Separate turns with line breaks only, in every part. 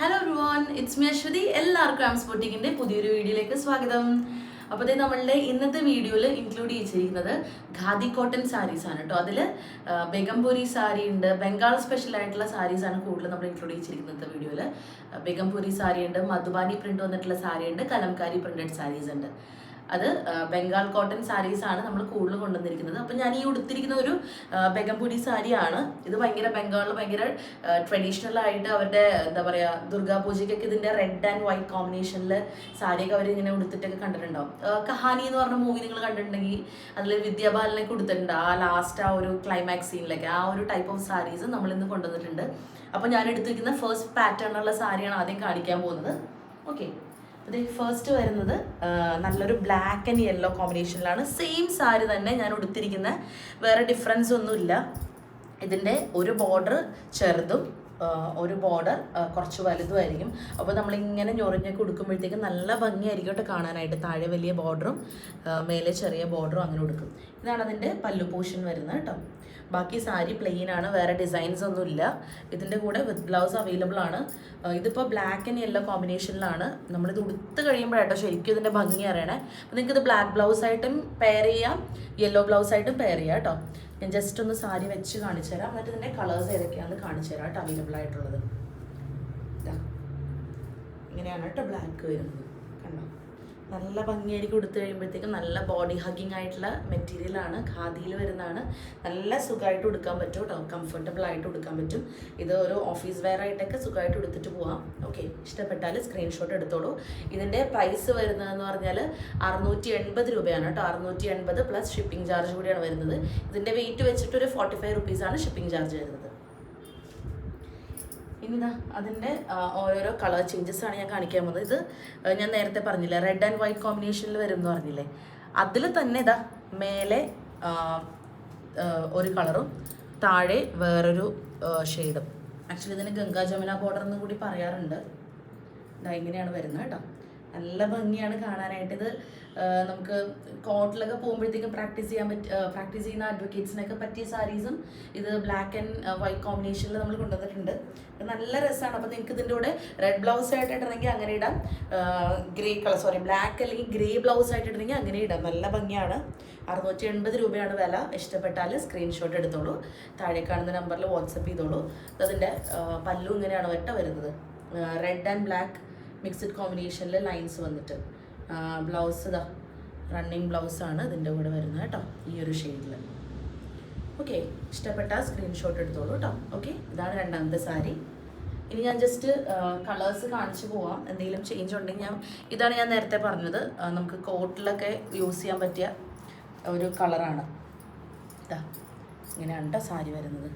Hello റുവാൻ it's me Aswathy എല്ലാവർക്കും ആം സ്പോട്ടിങ്ങിന്റെ പുതിയൊരു വീഡിയോയിലേക്ക് സ്വാഗതം. അപ്പോൾ നമ്മളുടെ ഇന്നത്തെ വീഡിയോയിൽ ഇൻക്ലൂഡ് ചെയ്തിരിക്കുന്നത് ഖാദി കോട്ടൺ സാരീസ് ആണ് കേട്ടോ അതിൽ ബെഗംപൂരി സാരി ഉണ്ട്. ബംഗാൾ സ്പെഷ്യൽ ആയിട്ടുള്ള സാരീസ് ആണ് കൂടുതൽ നമ്മൾ ഇൻക്ലൂഡ് ചെയ്തിരിക്കുന്നത് വീഡിയോയിൽ ബെഗംപൂരി സാരി ഉണ്ട് മധുബാനി പ്രിന്റ് വന്നിട്ടുള്ള സാരി ഉണ്ട് കലംകാരി പ്രിന്റഡ് സാരീസ് ഉണ്ട്. അത് ബംഗാൾ കോട്ടൺ സാരീസ് ആണ് നമ്മൾ കൂടുതൽ കൊണ്ടുവന്നിരിക്കുന്നത്. അപ്പം ഞാൻ ഈ ഉടുത്തിരിക്കുന്ന ഒരു ബെഗംപുരി സാരിയാണ് ഇത് ഭയങ്കര ബംഗാളിൽ ഭയങ്കര ട്രഡീഷണൽ ആയിട്ട് അവരുടെ എന്താ പറയുക ദുർഗാ പൂജയ്ക്കൊക്കെ ഇതിന്റെ റെഡ് ആൻഡ് വൈറ്റ് കോമ്പിനേഷനിൽ സാരിയൊക്കെ അവർ ഇങ്ങനെ ഉടുത്തിട്ടൊക്കെ കണ്ടിട്ടുണ്ടാവും. കഹാനി എന്ന് പറഞ്ഞ മൂവി നിങ്ങൾ കണ്ടിട്ടുണ്ടെങ്കിൽ അതിൽ വിദ്യാബാലനെ കൊടുത്തിട്ടുണ്ട്. ആ ലാസ്റ്റ് ആ ഒരു ക്ലൈമാക്സ് സീനിലൊക്കെ ആ ഒരു ടൈപ്പ് ഓഫ് സാരീസ് നമ്മൾ ഇന്ന് കൊണ്ടുവന്നിട്ടുണ്ട്. അപ്പോൾ ഞാൻ എടുത്തിരിക്കുന്ന ഫസ്റ്റ് പാറ്റേൺ ഉള്ള സാരിയാണ് ആദ്യം കാണിക്കാൻ പോകുന്നത്. ഓക്കെ അത് ഫസ്റ്റ് വരുന്നത് നല്ലൊരു ബ്ലാക്ക് ആൻഡ് യെല്ലോ കോമ്പിനേഷനിലാണ് സെയിം സാരി തന്നെ ഞാൻ ഉടുത്തിരിക്കുന്ന. വേറെ ഡിഫറൻസ് ഒന്നുമില്ല. ഇതിന്റെ ഒരു ബോർഡർ ചെറുതും ഒരു ബോർഡർ കുറച്ച് വലുതുമായിരിക്കും അപ്പോൾ നമ്മളിങ്ങനെ ഞൊറിഞ്ഞൊക്കെ ഉടുക്കുമ്പോഴത്തേക്കും നല്ല ഭംഗിയായിരിക്കും കേട്ടോ കാണാനായിട്ട്. താഴെ വലിയ ബോർഡറും മേലെ ചെറിയ ബോർഡറും അങ്ങനെ കൊടുക്കും ഇതാണ് അതിന്റെ പല്ലു പോഷൻ വരുന്നത് കേട്ടോ. ബാക്കി സാരി പ്ലെയിൻ ആണ് വേറെ ഡിസൈൻസ് ഒന്നും ഇല്ല. ഇതിന്റെ കൂടെ വിത്ത് ബ്ലൗസ് അവൈലബിൾ ആണ്. ഇതിപ്പോൾ ബ്ലാക്ക് ആൻഡ് യെല്ലോ കോമ്പിനേഷനിലാണ് നമ്മളിത് ഉടുത്ത് കഴിയുമ്പോഴാട്ടോ ശരിക്കും ഇതിന്റെ ഭംഗി അറിയണേ. അപ്പോൾ നിങ്ങൾക്ക് ഇത് ബ്ലാക്ക് ബ്ലൗസ് ആയിട്ടും പെയർ ചെയ്യാം യെല്ലോ ബ്ലൗസ് ആയിട്ടും പെയർ ചെയ്യാം കേട്ടോ. ഞാൻ ജസ്റ്റ് ഒന്ന് സാരി വെച്ച് കാണിച്ചു തരാം. എന്നിട്ട് ഇതിന്റെ കളേഴ്സ് ഏതൊക്കെയാണെന്ന് കാണിച്ചു തരാം കേട്ടോ അവൈലബിൾ ആയിട്ടുള്ളത്. ഇങ്ങനെയാണ് കേട്ടോ ബ്ലാക്ക് വരുന്നത്. നല്ല ഭംഗിയായിരിക്കും കൊടുത്തു കഴിയുമ്പോഴത്തേക്കും നല്ല ബോഡി ഹഗ്ഗിങ് ആയിട്ടുള്ള മെറ്റീരിയലാണ് ഖാദിയിൽ വരുന്നതാണ്. നല്ല സുഖമായിട്ട് ഉടുക്കാൻ പറ്റും കേട്ടോ. കംഫർട്ടബിൾ ആയിട്ട് ഉടുക്കാൻ പറ്റും. ഇത് ഒരു ഓഫീസ് വെയർ ആയിട്ടൊക്കെ സുഖമായിട്ട് ഉടുത്തിട്ട് പോവാം. ഓക്കെ ഇഷ്ടപ്പെട്ടാൽ സ്ക്രീൻഷോട്ട് എടുത്തോളൂ. ഇതിന്റെ പ്രൈസ് വരുന്നതെന്ന് പറഞ്ഞാൽ അറുന്നൂറ്റി എൺപത് രൂപയാണ് കേട്ടോ. അറുന്നൂറ്റി എൺപത് പ്ലസ് ഷിപ്പിംഗ് ചാർജ് കൂടിയാണ് വരുന്നത്. ഇതിന്റെ വെയിറ്റ് വെച്ചിട്ട് ഒരു ഫോർട്ടി ഫൈവ് റുപ്പീസാണ് ഷിപ്പിംഗ് ചാർജ് വരുന്നത്. ഇനിതാ അതിന്റെ ഓരോരോ കളർ ചേഞ്ചസ് ആണ് ഞാൻ കാണിക്കാൻ പോകുന്നത്. ഇത് ഞാൻ നേരത്തെ പറഞ്ഞില്ലേ റെഡ് ആൻഡ് വൈറ്റ് കോമ്പിനേഷനിൽ വരും എന്ന് പറഞ്ഞില്ലേ? അതിൽ തന്നെ ഇതാ മേലെ ഒരു കളറും താഴെ വേറൊരു ഷെയ്ഡും ആക്ച്വലി ഇതിന് ഗംഗാ ജമുന ബോർഡർ എന്ന് കൂടി പറയാറുണ്ട്. ഇതാ ഇങ്ങനെയാണ് വരുന്നത് കേട്ടോ. നല്ല ഭംഗിയാണ് കാണാനായിട്ട്. ഇത് നമുക്ക് കോട്ടിലൊക്കെ പോകുമ്പോഴത്തേക്കും പ്രാക്ടീസ് ചെയ്യാൻ പറ്റി പ്രാക്ടീസ് ചെയ്യുന്ന അഡ്വക്കേറ്റ്സിനൊക്കെ പറ്റിയ സാരീസും ഇത് ബ്ലാക്ക് ആൻഡ് വൈറ്റ് കോമ്പിനേഷനിൽ നമ്മൾ കൊണ്ടുവന്നിട്ടുണ്ട്. നല്ല രസമാണ് അപ്പോൾ നിങ്ങൾക്ക് ഇതിന്റെ കൂടെ റെഡ് ബ്ലൗസ് ആയിട്ട് ഇടണമെങ്കിൽ അങ്ങനെ ഇടാം. ഗ്രേ കളർ സോറി ബ്ലാക്ക് അല്ലെങ്കിൽ ഗ്രേ ബ്ലൗസ് ആയിട്ട് ഇടണമെങ്കിൽ അങ്ങനെ ഇടാം. നല്ല ഭംഗിയാണ്. അറുന്നൂറ്റി എൺപത് രൂപയാണ് വില. ഇഷ്ടപ്പെട്ടാൽ സ്ക്രീൻഷോട്ട് എടുത്തോളൂ. താഴെ കാണുന്ന നമ്പറിൽ വാട്സപ്പ് ചെയ്തോളൂ. അതിന്റെ പല്ലു ഇങ്ങനെയാണ് ഒറ്റ വരുന്നത്. റെഡ് ആൻഡ് ബ്ലാക്ക് മിക്സഡ് കോമ്പിനേഷനിൽ ലൈൻസ് വന്നിട്ട്. ബ്ലൗസ് ഇതാ റണ്ണിങ് ബ്ലൗസാണ് ഇതിന്റെ കൂടെ വരുന്നത് കേട്ടോ ഈ ഒരു ഷെയ്ഡിൽ ഓക്കെ ഇഷ്ടപ്പെട്ട സ്ക്രീൻഷോട്ട് എടുത്തോളൂ കേട്ടോ. ഓക്കെ ഇതാണ് രണ്ടാമത്തെ സാരി. ഇനി ഞാൻ ജസ്റ്റ് കളേഴ്സ് കാണിച്ചു പോവാം. എന്തെങ്കിലും ചേഞ്ച് ഉണ്ടെങ്കിൽ ഞാൻ ഇതാണ് ഞാൻ നേരത്തെ പറഞ്ഞത്. നമുക്ക് കോട്ടിലൊക്കെ യൂസ് ചെയ്യാൻ പറ്റിയ ഒരു കളറാണ് ഇതാ ഇങ്ങനെയാണ് കേട്ടോ സാരി വരുന്നത്.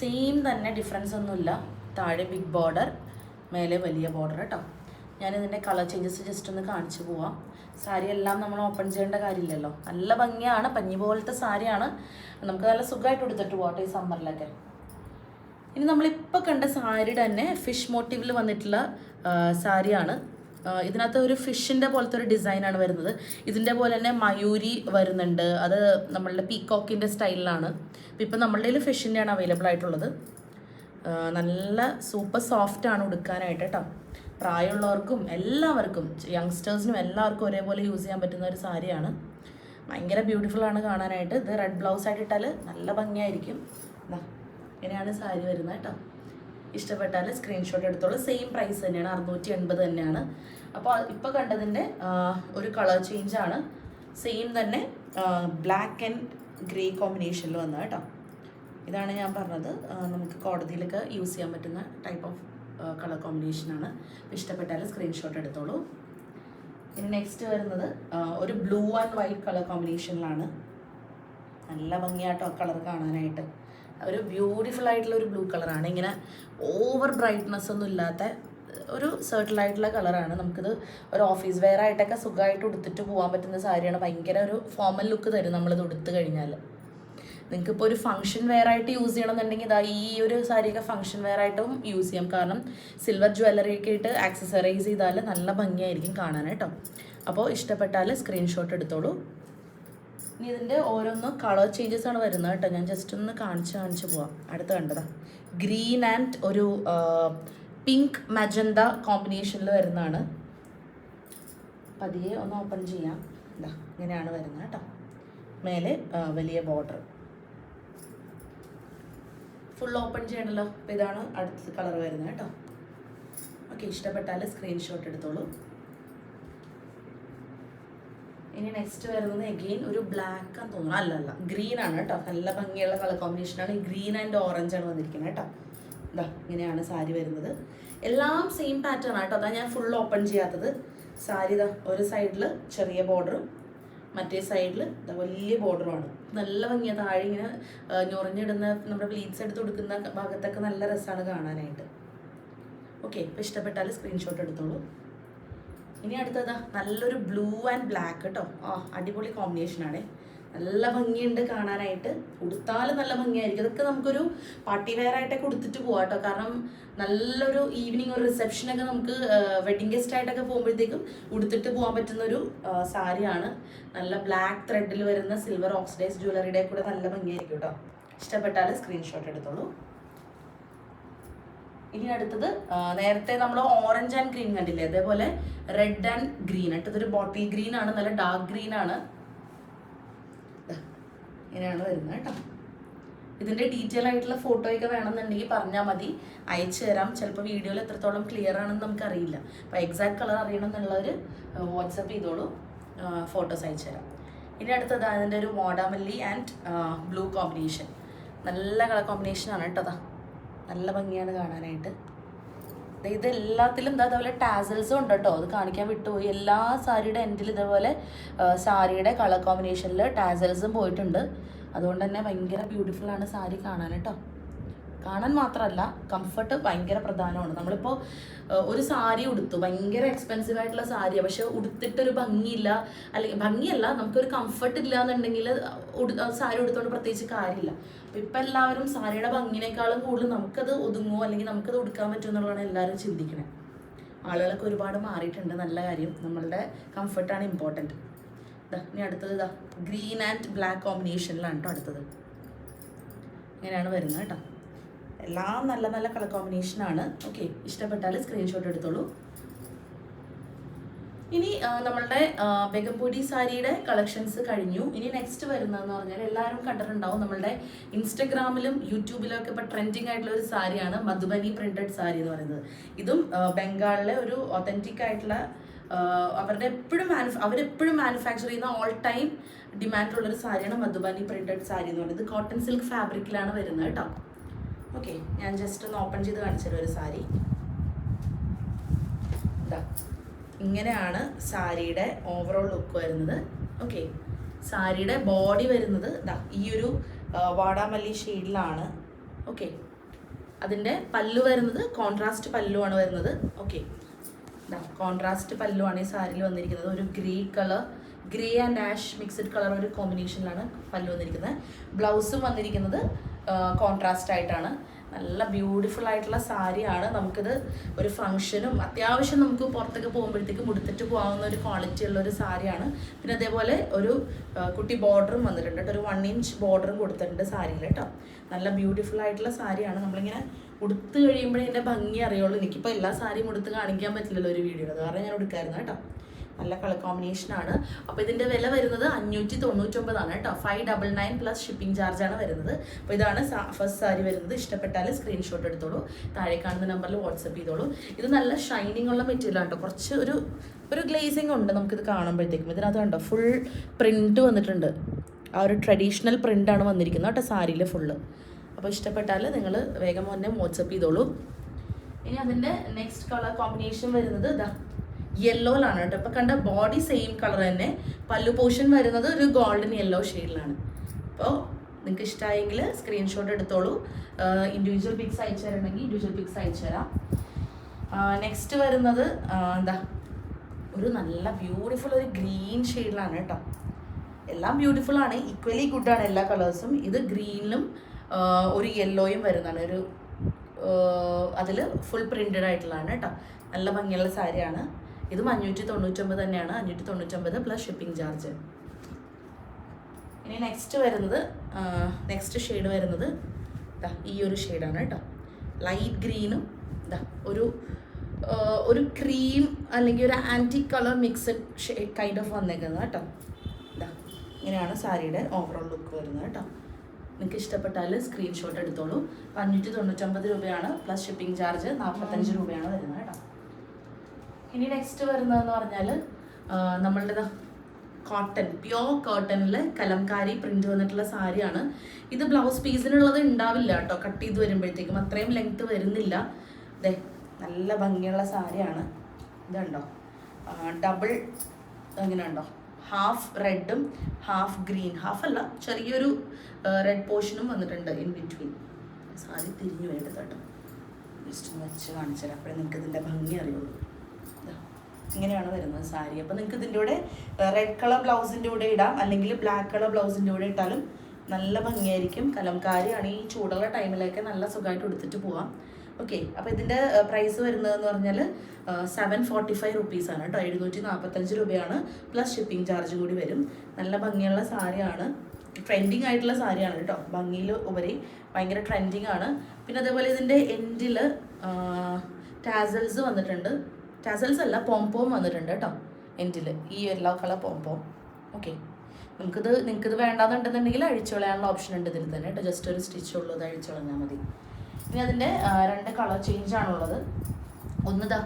സെയിം തന്നെ ഡിഫറൻസ് ഒന്നുമില്ല. താഴെ ബിഗ് ബോർഡർ മേലെ വലിയ ബോർഡർ കേട്ടോ ഞാനിതിന്റെ കളർ ചേഞ്ചസ് ജസ്റ്റ് ഒന്ന് കാണിച്ചു പോവാം. സാരി എല്ലാം നമ്മൾ ഓപ്പൺ ചെയ്യേണ്ട കാര്യമില്ലല്ലോ. നല്ല ഭംഗിയാണ് പഞ്ഞി പോലത്തെ സാരിയാണ്. നമുക്ക് നല്ല സുഖമായിട്ട് എടുത്തിട്ട് പോകട്ടെ ഈ സമ്മറിലൊക്കെ ഇനി നമ്മളിപ്പോൾ കണ്ട സാരി തന്നെ ഫിഷ് മോട്ടീവിൽ വന്നിട്ടുള്ള സാരിയാണ്. ഇതിനകത്ത് ഒരു ഫിഷിന്റെ പോലത്തെ ഒരു ഡിസൈനാണ് വരുന്നത്. ഇതിന്റെ പോലെ തന്നെ മയൂരി വരുന്നുണ്ട്. അത് നമ്മളുടെ പീക്കോക്കിന്റെ സ്റ്റൈലിലാണ്. അപ്പം ഇപ്പം നമ്മളുടെ കയ്യിൽ ഫിഷിന്റെയാണ് അവൈലബിൾ ആയിട്ടുള്ളത്. നല്ല സൂപ്പർ സോഫ്റ്റ് ആണ് ഉടുക്കാനായിട്ട് കേട്ടോ. പ്രായമുള്ളവർക്കും എല്ലാവർക്കും യങ്സ്റ്റേഴ്സിനും എല്ലാവർക്കും ഒരേപോലെ യൂസ് ചെയ്യാൻ പറ്റുന്ന ഒരു സാരിയാണ്. ഭയങ്കര ആണ് കാണാനായിട്ട്. ഇത് റെഡ് ബ്ലൗസ് ആയിട്ട് ഇട്ടാൽ നല്ല ഭംഗിയായിരിക്കും. ഇങ്ങനെയാണ് സാരി വരുന്നത് കേട്ടോ. ഇഷ്ടപ്പെട്ടാൽ സ്ക്രീൻഷോട്ട് എടുത്തോളൂ. സെയിം പ്രൈസ് തന്നെയാണ് അറുന്നൂറ്റി എൺപത് തന്നെയാണ് അപ്പോൾ ഇപ്പോൾ കണ്ടതിന്റെ ഒരു കളർ ചേഞ്ച് ആണ്. സെയിം തന്നെ ബ്ലാക്ക് ആൻഡ് ഗ്രേ കോമ്പിനേഷനിൽ വന്നത് കേട്ടോ. ഇതാണ് ഞാൻ പറഞ്ഞത്. നമുക്ക് കോടതിയിലൊക്കെ യൂസ് ചെയ്യാൻ പറ്റുന്ന ടൈപ്പ് ഓഫ് കളർ കോമ്പിനേഷനാണ് ഇഷ്ടപ്പെട്ടാൽ സ്ക്രീൻഷോട്ട് എടുത്തോളൂ. ഇനി നെക്സ്റ്റ് വരുന്നത് ഒരു ബ്ലൂ ആൻഡ് വൈറ്റ് കളർ കോമ്പിനേഷനിലാണ് നല്ല ഭംഗിയാട്ടോ കളർ കാണാനായിട്ട്. ഒരു ബ്യൂട്ടിഫുൾ ആയിട്ടുള്ള ഒരു ബ്ലൂ കളറാണ് ഇങ്ങനെ ഓവർ ബ്രൈറ്റ്നെസ് ഒന്നും ഇല്ലാത്ത ഒരു സെർട്ടിൽ ആയിട്ടുള്ള കളറാണ് നമുക്കിത് ഒരു ഓഫീസ് വെയർ ആയിട്ടൊക്കെ സുഖമായിട്ട് ഉടുത്തിട്ട് പോകാൻ പറ്റുന്ന സാരിയാണ്. ഭയങ്കര ഒരു ഫോമൽ ലുക്ക് തരും നമ്മളിത് ഉടുത്ത് കഴിഞ്ഞാൽ നിങ്ങൾക്ക് ഇപ്പോൾ ഒരു ഫംഗ്ഷൻ വെയർ ആയിട്ട് യൂസ് ചെയ്യണമെന്നുണ്ടെങ്കിൽ ഇതാ ഈ ഒരു സാരിയൊക്കെ ഫംഗ്ഷൻ വെയർ ആയിട്ടും യൂസ് ചെയ്യാം. കാരണം സിൽവർ ജ്വല്ലറി ഒക്കെ ഇട്ട് ആക്സസറൈസ് ചെയ്താൽ നല്ല ഭംഗിയായിരിക്കും കാണാൻ കേട്ടോ. അപ്പോൾ ഇഷ്ടപ്പെട്ടാൽ സ്ക്രീൻഷോട്ട് എടുത്തോളൂ. ഇനി ഇതിന്റെ ഓരോന്ന് കളർ ചേഞ്ചസ് ആണ് വരുന്നത് കേട്ടോ. ഞാൻ ജസ്റ്റ് ഒന്ന് കാണിച്ച് കാണിച്ച് പോവാം. അടുത്ത് കണ്ടതാ. ഗ്രീൻ ആൻഡ് ഒരു പിങ്ക് മജന്ത കോമ്പിനേഷനിൽ വരുന്നതാണ്. പതിയെ ഒന്ന് ഓപ്പൺ ചെയ്യാം. ഇതാ ഇങ്ങനെയാണ് വരുന്നത് കേട്ടോ. മേലെ വലിയ ബോർഡർ ഫുൾ ഓപ്പൺ ചെയ്യണല്ലോ. അപ്പോൾ ഇതാണ് അടുത്ത കളർ വരുന്നത് കേട്ടോ. ഓക്കെ ഇഷ്ടപ്പെട്ടാൽ സ്ക്രീൻഷോട്ട് എടുത്തോളൂ. ഇനി നെക്സ്റ്റ് വരുന്നത് എഗെയിൻ ഒരു ബ്ലാക്ക് ആണെന്ന് തോന്നുന്നു. അല്ല അല്ല ഗ്രീൻ ആണ് കേട്ടോ. നല്ല ഭംഗിയുള്ള കളർ കോമ്പിനേഷനാണ് ഗ്രീൻ ആൻഡ് ഓറഞ്ച് ആണ് വന്നിരിക്കുന്നത് കേട്ടോ. ഇതാ ഇങ്ങനെയാണ് സാരി വരുന്നത്. എല്ലാം സെയിം പാറ്റേൺ ആണ് ആട്ടോ അതാ ഞാൻ ഫുൾ ഓപ്പൺ ചെയ്യാത്തത്. സാരി ഇതാ ഒരു സൈഡിൽ ചെറിയ ബോർഡറും മറ്റേ സൈഡിൽ വലിയ ബോർഡറുമാണ് നല്ല ഭംഗിയാണ് താഴെ ഇങ്ങനെ ഞൊറഞ്ഞിടുന്ന നമ്മുടെ പ്ലീറ്റ്സ് എടുത്ത് കൊടുക്കുന്ന ഭാഗത്തൊക്കെ നല്ല രസമാണ് കാണാനായിട്ട്. ഓക്കെ ഇപ്പോൾ ഇഷ്ടപ്പെട്ടാൽ സ്ക്രീൻഷോട്ട് എടുത്തോളൂ. ഇനി അടുത്തതാ നല്ലൊരു ബ്ലൂ ആൻഡ് ബ്ലാക്ക് കേട്ടോ ആ അടിപൊളി കോമ്പിനേഷനാണ് നല്ല ഭംഗിയുണ്ട് കാണാനായിട്ട്. ഉടുത്താൽ നല്ല ഭംഗിയായിരിക്കും. അതൊക്കെ നമുക്കൊരു പാർട്ടി വെയർ ആയിട്ടൊക്കെ ഉടുത്തിട്ട് പോവാം കേട്ടോ. കാരണം നല്ലൊരു ഈവനിങ് ഒരു റിസപ്ഷനൊക്കെ നമുക്ക് വെഡിങ് ഗസ്റ്റ് ആയിട്ടൊക്കെ പോകുമ്പോഴത്തേക്കും ഉടുത്തിട്ട് പോകാൻ പറ്റുന്ന ഒരു സാരിയാണ്. നല്ല ബ്ലാക്ക് ത്രെഡിൽ വരുന്ന സിൽവർ ഓക്സിഡൈസ് ജ്വല്ലറിയുടെ കൂടെ നല്ല ഭംഗിയായിരിക്കും കേട്ടോ. ഇഷ്ടപ്പെട്ടാൽ സ്ക്രീൻഷോട്ട് എടുത്തോളൂ. ഇനി അടുത്തത് നേരത്തെ നമ്മൾ ഓറഞ്ച് ആൻഡ് ഗ്രീൻ കണ്ടില്ലേ? അതേപോലെ റെഡ് ആൻഡ് ഗ്രീൻ അടുത്തതൊരു ബോട്ടിൽ ഗ്രീൻ ആണ്. നല്ല ഡാർക്ക് ഗ്രീൻ ആണ്. ഇങ്ങനെയാണ് വരുന്നത് കേട്ടോ. ഇതിന്റെ ഡീറ്റെയിൽ ആയിട്ടുള്ള ഫോട്ടോയൊക്കെ വേണമെന്നുണ്ടെങ്കിൽ പറഞ്ഞാൽ മതി. അയച്ചു തരാം. ചിലപ്പോൾ വീഡിയോയിൽ എത്രത്തോളം ക്ലിയർ ആണെന്ന് നമുക്കറിയില്ല. അപ്പോൾ എക്സാക്ട് കളർ അറിയണം എന്നുള്ളവർ വാട്സപ്പ് ചെയ്തോളൂ. ഫോട്ടോസ് അയച്ചു തരാം. ഇനി അടുത്തത് അതിന്റെ ഒരു മോഡാമല്ലി ആൻഡ് ബ്ലൂ കോമ്പിനേഷൻ നല്ല കളർ കോമ്പിനേഷൻ ആണ് കേട്ടോ അതാ നല്ല ഭംഗിയാണ് കാണാനായിട്ട്. ഇത് എല്ലാത്തിലും എന്താ അതുപോലെ ടാസൽസും ഉണ്ട് കേട്ടോ അത് കാണിക്കാൻ വിട്ടുപോയി. എല്ലാ സാരിയുടെ എൻഡിൽ ഇതേപോലെ സാരിയുടെ കളർ കോമ്പിനേഷനിൽ ടാസൽസും പോയിട്ടുണ്ട്. അതുകൊണ്ട് തന്നെ ഭയങ്കര ആണ് സാരി കാണാൻ കേട്ടോ. കാണാൻ മാത്രമല്ല കംഫർട്ട് ഭയങ്കര പ്രധാനമാണ്. നമ്മളിപ്പോൾ ഒരു സാരി ഉടുത്തു ഭയങ്കര എക്സ്പെൻസീവ് ആയിട്ടുള്ള സാരിയാണ് പക്ഷെ ഉടുത്തിട്ടൊരു ഭംഗിയില്ല അല്ലെങ്കിൽ ഭംഗിയല്ല നമുക്കൊരു കംഫർട്ട് ഇല്ല എന്നുണ്ടെങ്കിൽ സാരി ഉടുത്തുകൊണ്ട് പ്രത്യേകിച്ച് കാര്യമില്ല. അപ്പം ഇപ്പം എല്ലാവരും സാരിയുടെ ഭംഗിനേക്കാളും കൂടുതൽ നമുക്കത് ഒതുങ്ങുമോ അല്ലെങ്കിൽ നമുക്കത് ഉടുക്കാൻ പറ്റുമോ എന്നുള്ളതാണ് എല്ലാവരും ചിന്തിക്കണേ. ആളുകളൊക്കെ ഒരുപാട് മാറിയിട്ടുണ്ട് നല്ല കാര്യം. നമ്മളുടെ കംഫർട്ടാണ് ഇമ്പോർട്ടന്റ് ഇനി അടുത്തത് ഇതാ ഗ്രീൻ ആൻഡ് ബ്ലാക്ക് കോമ്പിനേഷനിലാണ് കേട്ടോ അടുത്തത്. ഇങ്ങനെയാണ് വരുന്നത് കേട്ടോ. എല്ലാം നല്ല നല്ല കളർ കോമ്പിനേഷനാണ് ഓക്കെ ഇഷ്ടപ്പെട്ടാൽ സ്ക്രീൻഷോട്ട് എടുത്തോളൂ. ഇനി നമ്മളുടെ ബെഗംപൂടി സാരിയുടെ കളക്ഷൻസ് കഴിഞ്ഞു. ഇനി നെക്സ്റ്റ് വരുന്നതെന്ന് പറഞ്ഞാൽ എല്ലാവരും കണ്ടിട്ടുണ്ടാവും നമ്മളുടെ ഇൻസ്റ്റഗ്രാമിലും യൂട്യൂബിലും ഒക്കെ ഇപ്പോൾ ട്രെൻഡിങ് ആയിട്ടുള്ള ഒരു സാരിയാണ് മധുബനി പ്രിന്റഡ് സാരി എന്ന് പറയുന്നത്. ഇതും ബംഗാളിലെ ഒരു ഒത്തന്റിക് ആയിട്ടുള്ള അവരുടെ എപ്പോഴും മാനുഫ അവരെപ്പോഴും മാനുഫാക്ചർ ചെയ്യുന്ന ഓൾ ടൈം ഡിമാൻഡുള്ളൊരു സാരിയാണ് മധുബനി പ്രിന്റഡ് സാരി എന്ന് പറയുന്നത്. കോട്ടൺ സിൽക്ക് ഫാബ്രിക്കിലാണ് വരുന്നത് കേട്ടോ. ഓക്കെ ഞാൻ ജസ്റ്റ് ഒന്ന് ഓപ്പൺ ചെയ്ത് കാണിച്ചു ഒരു സാരി. ഇങ്ങനെയാണ് സാരിയുടെ ഓവറോൾ ലുക്ക് വരുന്നത്. ഓക്കെ സാരിയുടെ ബോഡി വരുന്നത് ഇതാ ഈ ഒരു വാടാമല്ലി ഷെയ്ഡിലാണ് ഓക്കെ അതിന്റെ പല്ലു വരുന്നത് കോൺട്രാസ്റ്റ് പല്ലുവാണ് വരുന്നത്. ഓക്കെ കോൺട്രാസ്റ്റ് പല്ലുവാണ് ഈ സാരിയിൽ വന്നിരിക്കുന്നത്. ഒരു grey colour grey and ash mixed colour ഒരു കോമ്പിനേഷനിലാണ് പല്ലു വന്നിരിക്കുന്നത്. ബ്ലൗസും വന്നിരിക്കുന്നത് കോൺട്രാസ്റ്റ് ആയിട്ടാണ്. നല്ല ബ്യൂട്ടിഫുൾ ആയിട്ടുള്ള സാരിയാണ്. നമുക്കിത് ഒരു ഫംഗ്ഷനും അത്യാവശ്യം നമുക്ക് പുറത്തൊക്കെ പോകുമ്പോഴത്തേക്കും ഉടുത്തിട്ട് പോകാവുന്ന ഒരു ക്വാളിറ്റി ഉള്ള ഒരു സാരിയാണ്. പിന്നെ അതേപോലെ ഒരു കുട്ടി ബോർഡറും വന്നിട്ടുണ്ട് കേട്ടോ. ഒരു വൺ ഇഞ്ച് ബോർഡറും കൊടുത്തിട്ടുണ്ട് സാരിയിൽ കേട്ടോ. നല്ല ബ്യൂട്ടിഫുൾ ആയിട്ടുള്ള സാരിയാണ്. നമ്മളിങ്ങനെ ഉടുത്ത് കഴിയുമ്പോഴേ എന്റെ ഭംഗി അറിയുള്ളൂ. എനിക്കിപ്പോൾ എല്ലാ സാരിയും ഉടുത്ത് കാണിക്കാൻ പറ്റില്ലല്ലോ ഒരു വീഡിയോ അത് കാരണം ഞാൻ ഉടുക്കായിരുന്നു കേട്ടോ. നല്ല കളർ കോമ്പിനേഷൻ ആണ്. അപ്പോൾ ഇതിന്റെ വില വരുന്നത് അഞ്ഞൂറ്റി തൊണ്ണൂറ്റൊമ്പതാണ് കേട്ടോ. Five double nine plus shipping charge ആണ് വരുന്നത്. അപ്പോൾ ഇതാണ് ഫസ്റ്റ് സാരി വരുന്നത്. ഇഷ്ടപ്പെട്ടാൽ സ്ക്രീൻഷോട്ട് എടുത്തോളൂ. താഴെ കാണുന്ന നമ്പറിൽ വാട്സപ്പ് ചെയ്തോളൂ. ഇത് നല്ല ഷൈനിങ് ഉള്ള മെറ്റീരിയൽ ആണ് കേട്ടോ. കുറച്ച് ഒരു ഒരു ഗ്ലേസിങ് ഉണ്ട് നമുക്കിത് കാണുമ്പോഴത്തേക്കും. ഇതിനകത്ത് കണ്ടോ? ഫുൾ പ്രിന്റ് വന്നിട്ടുണ്ട്. ആ ഒരു ട്രഡീഷണൽ പ്രിന്റാണ് വന്നിരിക്കുന്നത് കേട്ടോ സാരിയിൽ ഫുള്ള് അപ്പോൾ ഇഷ്ടപ്പെട്ടാൽ നിങ്ങൾ വേഗം തന്നെ വാട്സപ്പ് ചെയ്തോളൂ. ഇനി അതിന്റെ നെക്സ്റ്റ് കളർ കോമ്പിനേഷൻ വരുന്നത് യെല്ലോയിലാണ് കേട്ടോ. ഇപ്പം കണ്ട ബോഡി സെയിം കളർ തന്നെ. പല്ലു പോർഷൻ വരുന്നത് ഒരു ഗോൾഡൻ യെല്ലോ ഷെയ്ഡിലാണ് അപ്പോൾ നിങ്ങൾക്ക് ഇഷ്ടമായെങ്കിൽ സ്ക്രീൻഷോട്ട് എടുത്തോളൂ. ഇൻഡിവിജ്വൽ പിക്സ് അയച്ചു തരണമെങ്കിൽ ഇൻഡിവിജ്വൽ പിക്സ് അയച്ചു തരാം. നെക്സ്റ്റ് വരുന്നത് എന്താ? ഒരു നല്ല ബ്യൂട്ടിഫുൾ ഒരു ഗ്രീൻ ഷെയ്ഡിലാണ് കേട്ടോ. എല്ലാം ബ്യൂട്ടിഫുൾ ആണ്. ഈക്വലി ഗുഡ് ആണ് എല്ലാ കളേഴ്സും ഇത് ഗ്രീനിലും ഒരു യെല്ലോയും വരുന്നതാണ്. ഒരു അതിൽ ഫുൾ പ്രിന്റഡ് ആയിട്ടുള്ളതാണ് കേട്ടോ. നല്ല ഭംഗിയുള്ള സാരിയാണ്. ഇതും അഞ്ഞൂറ്റി തൊണ്ണൂറ്റൊമ്പത് തന്നെയാണ്. അഞ്ഞൂറ്റി തൊണ്ണൂറ്റൊമ്പത് പ്ലസ് ഷിപ്പിംഗ് ചാർജ് ഇനി നെക്സ്റ്റ് വരുന്നത് നെക്സ്റ്റ് ഷെയ്ഡ് വരുന്നത് ദാ ഈ ഒരു ഷെയ്ഡാണ് കേട്ടോ. ലൈറ്റ് ഗ്രീനും ഇതാ ഒരു ഒരു ക്രീം അല്ലെങ്കിൽ ഒരു ആന്റി കളർ മിക്സഡ് കൈൻഡ് ഓഫ് വന്നേക്കുന്നത് കേട്ടോ. ഇതാ ഇങ്ങനെയാണ് സാരിയുടെ ഓവറോൾ ലുക്ക് വരുന്നത് കേട്ടോ. നിങ്ങൾക്ക് ഇഷ്ടപ്പെട്ടാൽ സ്ക്രീൻഷോട്ട് എടുത്തോളൂ. അഞ്ഞൂറ്റി തൊണ്ണൂറ്റൊമ്പത് രൂപയാണ് പ്ലസ് ഷിപ്പിംഗ് ചാർജ് നാൽപ്പത്തഞ്ച് രൂപയാണ് വരുന്നത് കേട്ടോ. ഇനി നെക്സ്റ്റ് വരുന്നതെന്ന് പറഞ്ഞാൽ നമ്മളുടെ കോട്ടൺ പ്യോർ കോട്ടണിൽ കലംകാരി പ്രിന്റ് വന്നിട്ടുള്ള സാരിയാണ്. ഇത് ബ്ലൗസ് പീസിനുള്ളത് ഉണ്ടാവില്ല കേട്ടോ കട്ട് ചെയ്ത് വരുമ്പോഴത്തേക്കും. അത്രയും ലെങ്ത് വരുന്നില്ല. അതെ നല്ല ഭംഗിയുള്ള സാരിയാണ്. ഇതുണ്ടോ? ഡബിൾ അങ്ങനെ ഉണ്ടോ ഹാഫ് റെഡും ഹാഫ് ഗ്രീൻ ഹാഫ് അല്ല ചെറിയൊരു റെഡ് പോർഷനും വന്നിട്ടുണ്ട് ഇൻ ബിറ്റ്വീൻ സാരി തിരിഞ്ഞു വേണ്ടത് കേട്ടോ. ജസ്റ്റ് വെച്ച് കാണിച്ചാൽ അപ്പോഴേ നിങ്ങൾക്ക് ഇതിന്റെ ഭംഗി അറിയുള്ളൂ. ഇങ്ങനെയാണ് വരുന്നത് സാരി. അപ്പോൾ നിങ്ങൾക്ക് ഇതിന്റെ കൂടെ റെഡ് കളർ ബ്ലൗസിന്റെ കൂടെ ഇടാം. അല്ലെങ്കിൽ ബ്ലാക്ക് കളർ ബ്ലൗസിന്റെ കൂടെ ഇട്ടാലും നല്ല ഭംഗിയായിരിക്കും. കലംകാരിയാണ് ഈ ചൂടുള്ള ടൈമിലൊക്കെ നല്ല സുഖമായിട്ട് എടുത്തിട്ട് പോവാം. ഓക്കെ അപ്പോൾ ഇതിന്റെ പ്രൈസ് വരുന്നതെന്ന് പറഞ്ഞാൽ സെവൻ ഫോർട്ടി ഫൈവ് റുപ്പീസാണ് കേട്ടോ എഴുന്നൂറ്റി നാൽപ്പത്തഞ്ച് രൂപയാണ്. പ്ലസ് ഷിപ്പിംഗ് ചാർജ് കൂടി വരും. നല്ല ഭംഗിയുള്ള സാരിയാണ്. ട്രെൻഡിങ് ആയിട്ടുള്ള സാരിയാണ് കേട്ടോ ഭംഗിയിൽ ഉപരി ഭയങ്കര ട്രെൻഡിങ് ആണ്. പിന്നെ അതേപോലെ ഇതിന്റെ എൻഡിൽ ടാസൽസ് വന്നിട്ടുണ്ട്. ടാസൽസ് അല്ല പോംപോം വന്നിട്ടുണ്ട് കേട്ടോ. എൻഡിൽ ഈ യെല്ലോ കളർ പോംപോം ഓക്കെ നിങ്ങൾക്കിത് നിങ്ങൾക്കിത് വേണ്ടാന്നുണ്ടെന്നുണ്ടെങ്കിൽ അഴിച്ചുകളയാനുള്ള ഓപ്ഷൻ ഉണ്ട് ഇതിൽ തന്നെ കേട്ടോ. ജസ്റ്റ് ഒരു സ്റ്റിച്ച് ഉള്ളത് അഴിച്ചുകളഞ്ഞാൽ മതി. ഇനി അതിന്റെ രണ്ട് കളർ ചേഞ്ച് ആണുള്ളത്. ഒന്നിതാ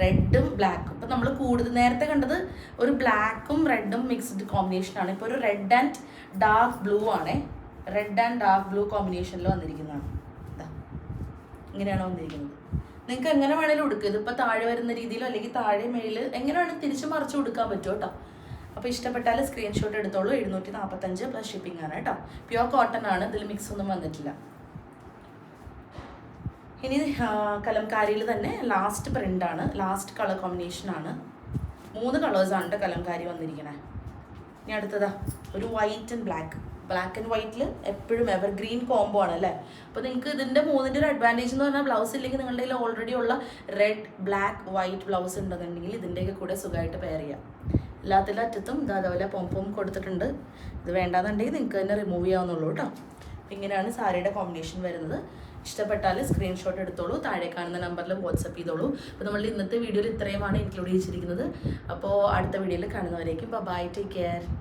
റെഡും ബ്ലാക്കും ഇപ്പം നമ്മൾ കൂടുതൽ നേരത്തെ കണ്ടത് ഒരു ബ്ലാക്കും റെഡും മിക്സ്ഡ് കോമ്പിനേഷനാണ് ഇപ്പോൾ ഒരു റെഡ് ആൻഡ് ഡാർക്ക് ബ്ലൂ ആണ്. റെഡ് ആൻഡ് ഡാർക്ക് ബ്ലൂ കോമ്പിനേഷനിൽ വന്നിരിക്കുന്നതാണ്. ഇങ്ങനെയാണ് വന്നിരിക്കുന്നത്. നിങ്ങൾക്ക് എങ്ങനെ വേണേലും ഉടുക്കുക ഇതിപ്പോൾ താഴെ വരുന്ന രീതിയിലോ അല്ലെങ്കിൽ താഴെ മേളിൽ എങ്ങനെ വേണേലും തിരിച്ച് മറിച്ച് കൊടുക്കാൻ പറ്റും കേട്ടോ അപ്പോൾ ഇഷ്ടപ്പെട്ടാൽ സ്ക്രീൻഷോട്ട് എടുത്തോളൂ. എഴുന്നൂറ്റി നാൽപ്പത്തഞ്ച് പ്ലസ് ഷിപ്പിംഗ് ആണ് കേട്ടോ പ്യുവർ കോട്ടൺ ആണ്. ഇതിൽ മിക്സ് ഒന്നും വന്നിട്ടില്ല. ഇനി കലംകാരിയിൽ തന്നെ ലാസ്റ്റ് പ്രിന്റ് ആണ്. ലാസ്റ്റ് കളർ കോമ്പിനേഷൻ ആണ്. മൂന്ന് കളേഴ്സാണ് കേട്ടോ കലംകാരി വന്നിരിക്കണേ. ഇനി അടുത്തതാ. ഒരു white and black black and വൈറ്റിൽ എപ്പോഴും എവർ ഗ്രീൻ കോംബോ ആണ് അല്ലേ? അപ്പോൾ നിങ്ങൾക്ക് ഇതിന്റെ മൂന്നിന്റെ ഒരു അഡ്വാന്റേജ് എന്ന് പറഞ്ഞാൽ ബ്ലൗസ് ഇല്ലെങ്കിൽ നിങ്ങളുടെ കയ്യിൽ ഓൾറെഡി ഉള്ള റെഡ് ബ്ലാക്ക് വൈറ്റ് ബ്ലൗസ് ഉണ്ടെന്നുണ്ടെങ്കിൽ ഇതിന്റെയൊക്കെ കൂടെ സുഖമായിട്ട് പെയർ ചെയ്യാം. എല്ലാത്തിലും അറ്റത്തും ഇത് അതേപോലെ പൊമ്പും കൊടുത്തിട്ടുണ്ട്. ഇത് വേണ്ടാന്നുണ്ടെങ്കിൽ നിങ്ങൾക്ക് തന്നെ റിമൂവ് ചെയ്യാവുന്നുള്ളൂ കേട്ടോ. ഇങ്ങനെയാണ് സാരിയുടെ കോമ്പിനേഷൻ വരുന്നത്. ഇഷ്ടപ്പെട്ടാൽ സ്ക്രീൻഷോട്ട് എടുത്തോളൂ താഴെ കാണുന്ന നമ്പറിൽ വാട്സപ്പ് ചെയ്തോളൂ. അപ്പോൾ നമ്മൾ ഇന്നത്തെ വീഡിയോയിൽ ഇത്രയുമാണ് ഇൻക്ലൂഡ് ചെയ്തിരിക്കുന്നത്. അപ്പോൾ അടുത്ത വീഡിയോയിൽ കാണുന്നവരേക്കും ബൈ ടേക്ക് കെയർ